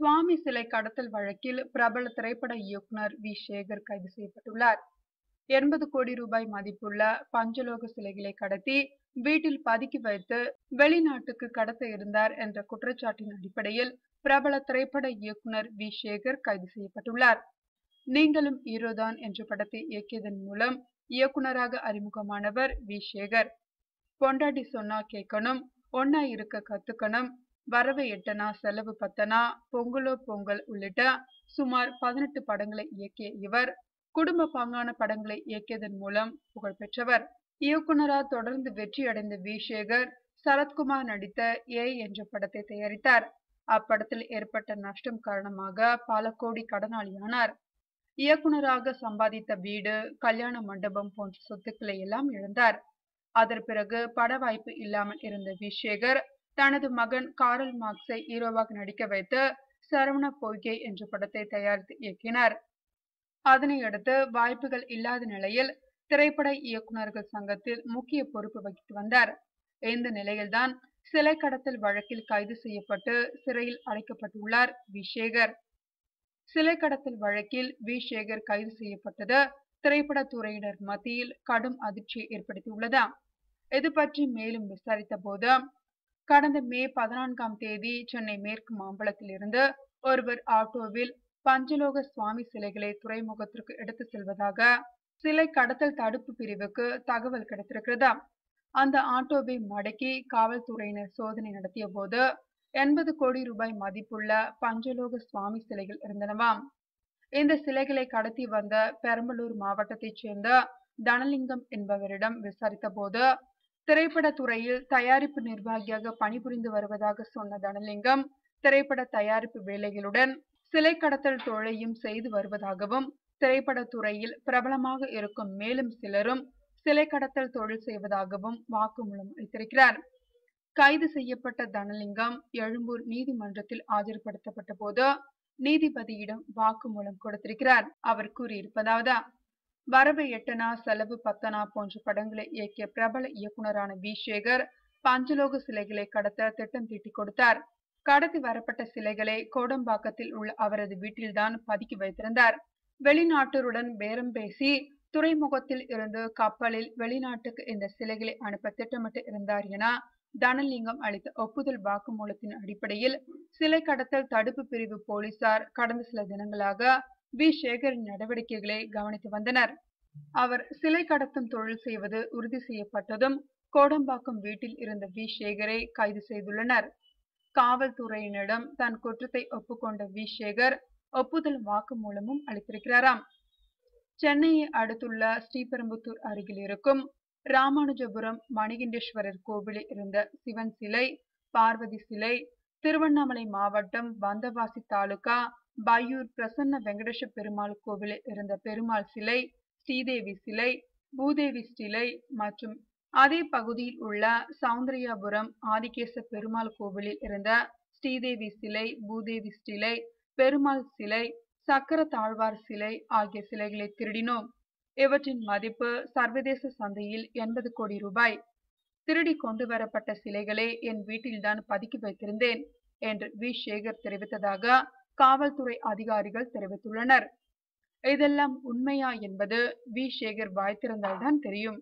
சுவாமி சிலை கடத்தல் வழக்கில் பிரபல திரைப்பட இயக்குனர் வி. சேகர் கைது செய்யப்பட்டுள்ளார். எண்பது கோடி ரூபாய் மதிப்புள்ள பஞ்சலோக சிலைகளை கடத்தி வீட்டில் பதுக்கி வைத்து வெளிநாட்டுக்கு கடத்த இருந்தார் என்ற குற்றச்சாட்டின் அடிப்படையில் பிரபல திரைப்பட இயக்குனர் வி. சேகர் கைது செய்யப்பட்டுள்ளார். நீங்களும் ஹீரோதான் என்ற படத்தை இயக்கியதன் மூலம் இயக்குனராக அறிமுகமானவர் வி. சேகர். பொண்டாட்டி சொன்னா கேட்கணும் ஒன்னா இருக்க கத்துக்கணும் வரவு எட்டனா செலவு பத்தனா பொங்கலோ பொங்கல் உள்ளிட்ட சுமார் பதினெட்டு படங்களை இயக்கிய இவர் குடும்ப பாங்கான படங்களை இயக்கியதன் மூலம் புகழ்பெற்றவர் பெற்றவர். தொடர்ந்து வெற்றி அடைந்த வி. சேகர் சரத்குமார் நடித்த ஏ என்ற படத்தை தயாரித்தார். அப்படத்தில் ஏற்பட்ட நஷ்டம் காரணமாக பல கோடி கடனாளியானார். இயக்குனராக சம்பாதித்த வீடு கல்யாண மண்டபம் போன்ற சொத்துக்களை எல்லாம் இழந்தார். அதன் பிறகு பட வாய்ப்பு இல்லாமல் இருந்த வி. சேகர் தனது மகன் காரல் மார்க்ஸை ஹீரோவாக நடிக்க வைத்து சரவண பொய்கை என்ற படத்தை தயாரித்து இயக்கினார். அதனையடுத்து வாய்ப்புகள் இல்லாத நிலையில் திரைப்பட இயக்குநர்கள் சங்கத்தில் முக்கிய பொறுப்பு வகித்து வந்தார். இந்த நிலையில்தான் சிலை கடத்தல் வழக்கில் கைது செய்யப்பட்டு சிறையில் அடைக்கப்பட்டுள்ளார் வி. சேகர். சிலை கடத்தல் வழக்கில் வி. சேகர் கைது செய்யப்பட்டது திரைப்பட துறையினர் மத்தியில் கடும் அதிர்ச்சியை ஏற்படுத்தியுள்ளது இது பற்றி மேலும் விசாரித்த போது கடந்த மே பதினான்காம் தேதி சென்னை மேற்கு மாம்பலத்தில் இருந்து ஒருவர் ஆட்டோவில் பஞ்சலோக சுவாமி சிலைகளை துறைமுகத்திற்கு எடுத்து செல்வதாக சிலை கடத்தல் தடுப்பு பிரிவுக்கு தகவல் கிடைத்திருக்கிறது. அந்த ஆட்டோவை மடக்கி காவல்துறையினர் சோதனை நடத்திய போது எண்பது கோடி ரூபாய் மதிப்புள்ள பஞ்சலோக சுவாமி சிலைகள் இருந்தனவாம் இந்த சிலைகளை கடத்தி வந்த பெரம்பலூர் மாவட்டத்தைச் சேர்ந்த தனலிங்கம் என்பவரிடம் விசாரித்த போது திரைப்பட துறையில் தயாரிப்பு நிர்வாகியாக பணிபுரிந்து வருவதாக சொன்ன தனலிங்கம் திரைப்பட தயாரிப்பு வேலைகளுடன் சிலை கடத்தல் தொழிலையும் செய்து வருவதாகவும் திரைப்பட துறையில் பிரபலமாக இருக்கும் மேலும் சிலரும் சிலை கடத்தல் தொழில் செய்வதாகவும் வாக்குமூலம் அளித்திருக்கிறார். கைது செய்யப்பட்ட தனலிங்கம் எழும்பூர் நீதிமன்றத்தில் ஆஜர்படுத்தப்பட்ட போது நீதிபதியிடம் வாக்குமூலம் கொடுத்திருக்கிறார். அவர் கூறியிருப்பதாவது வரவு எட்டனா செலவு பத்தனா போன்ற படங்களை இயக்கிய பிரபல இயக்குனரான வி. சேகர் பஞ்சலோக சிலைகளை கடத்த திட்டம் தீட்டி கொடுத்தார். கடத்தி வரப்பட்ட சிலைகளை கோடம்பாக்கத்தில் உள்ள அவரது வீட்டில்தான் பதுக்கி வைத்திருந்தார். வெளிநாட்டருடன் பேரம் பேசி துறைமுகத்தில் இருந்து கப்பலில் வெளிநாட்டுக்கு இந்த சிலைகளை அனுப்ப திட்டமிட்டு இருந்தார் என தனலிங்கம் அளித்த ஒப்புதல் வாக்குமூலத்தின் அடிப்படையில் சிலை கடத்தல் தடுப்பு பிரிவு போலீசார் கடந்த சில தினங்களாக வி சேகரின் நடவடிக்கைகளை கவனித்து வந்தனர். அவர் சிலை கடத்தும் தொழில் செய்வது உறுதி செய்யப்பட்டதும் கோடம்பாக்கம் வீட்டில் இருந்த வி சேகரை கைது செய்துள்ளனர். காவல்துறையினரிடம் தன் குற்றத்தை ஒப்புக்கொண்ட வி சேகர் ஒப்புதல் வாக்குமூலமும் அளித்திருக்கிறாராம். சென்னையை அடுத்துள்ள ஸ்ரீபெரும்புத்தூர் அருகில் இருக்கும் ராமானுஜபுரம் மணிகண்டேஸ்வரர் கோவிலில் இருந்த சிவன் சிலை பார்வதி சிலை திருவண்ணாமலை மாவட்டம் வந்தவாசி தாலுகா பையூர் பிரசன்ன வெங்கடேஷ பெருமாள் கோவிலில் இருந்த பெருமாள் சிலை ஸ்ரீதேவி சிலை பூதேவி சிலை மற்றும் அதே பகுதியில் உள்ள சௌந்தரியாபுரம் ஆதிகேச பெருமாள் கோவிலில் இருந்த ஸ்ரீதேவி சிலை பூதேவி சிலை பெருமாள் சிலை சக்கர தாழ்வார் சிலை ஆகிய சிலைகளை திருடினோம். இவற்றின் மதிப்பு சர்வதேச சந்தையில் எண்பது கோடி ரூபாய். திருடி கொண்டு வரப்பட்ட சிலைகளை என் வீட்டில்தான் பதுக்கி வைத்திருந்தேன் என்று வி. சேகர் தெரிவித்ததாக காவல்துறை அதிகாரிகள் தெரிவித்துள்ளனர். இதெல்லாம் உண்மையா என்பது வி. சேகர் வாய்த்திருந்தால்தான் தெரியும்.